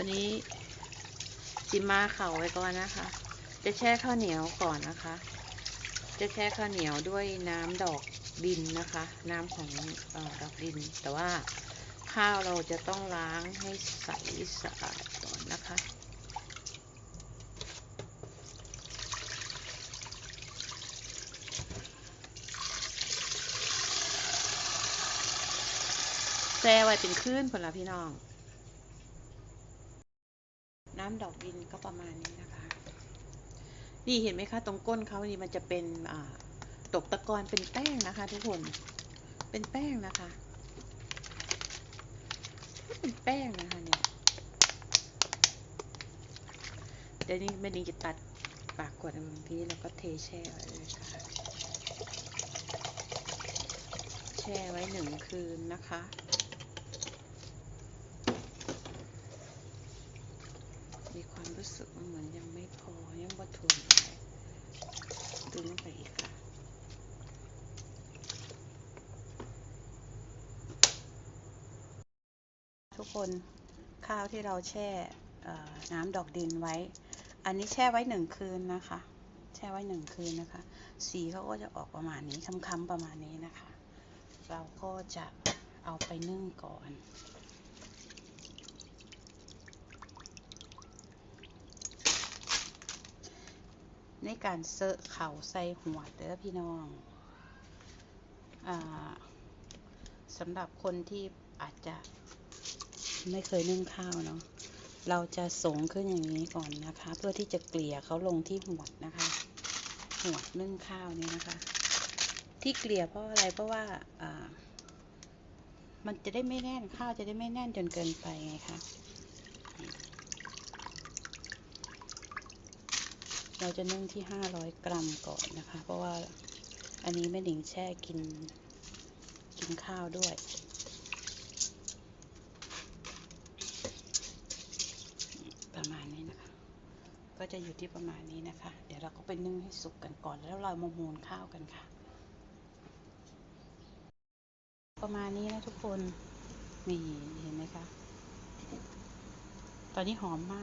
วันนี้จิมาเข่าไว้ก่อนนะคะ จะแช่ข้าวเหนียวก่อนนะคะ จะแช่ข้าวเหนียวด้วยน้ำดอกดินนะคะ น้ำของออดอกดิน แต่ว่าข้าวเราจะต้องล้างให้ใสสะอาดก่อนนะคะแช่ไว้เป็นคลื่นผลละพี่น้อง ดอกดินก็ประมาณนี้นะคะ นี่เห็นไหมคะตรงก้นเขานี่มันจะเป็นตกตะกอนเป็นแป้งนะคะ ทุกคน เป็นแป้งนะคะ เป็นแป้งนะคะเนี่ย เดี๋ยวนี้แม่ดิงจะตัดปากขวดบางทีแล้วก็เทแช่ไว้เลยค่ะ แช่ไว้หนึ่งคืนนะคะ มี ความรู้สึกว่าเหมือนยังไม่พอ ยังบ่ทนเลยดึงลงไปอีกค่ะทุกคนข้าวที่เราแช่น้ำดอกดินไว้ อันนี้แช่ไว้หนึ่งคืนนะคะ แช่ไว้หนึ่งคืนนะคะ สีเขาก็จะออกประมาณนี้ค้ำๆประมาณนี้นะคะ เราก็จะเอาไปนึ่งก่อน ในการเซอะเข่าใส่หัวเด้อพี่น้องอสำหรับคนที่อาจจะไม่เคยนึ่งข้าวเนาะเราจะสงขึ้นอย่างนี้ก่อนนะคะ เพื่อที่จะเกลี่ยเขาลงที่หัวนะคะ หัวนึ่งข้าวนี้นะคะ ที่เกลี่ยเพราะอะไรเพราะว่ามันจะได้ไม่แน่นข้าวจะได้ไม่แน่นจนเกินไปไงคะ เราจะนึ่งที่ 500 กรัมก่อนนะคะ เพราะว่าอันนี้แม่หนิงแช่กินกินข้าวด้วย ประมาณนี้นะคะ ก็จะอยู่ที่ประมาณนี้นะคะ เดี๋ยวเราก็ไปนึ่งให้สุกกันก่อน แล้วเรามามูนข้าวกันค่ะ ประมาณนี้นะทุกคนนี่เห็นไหมคะ ตอนนี้หอมมาก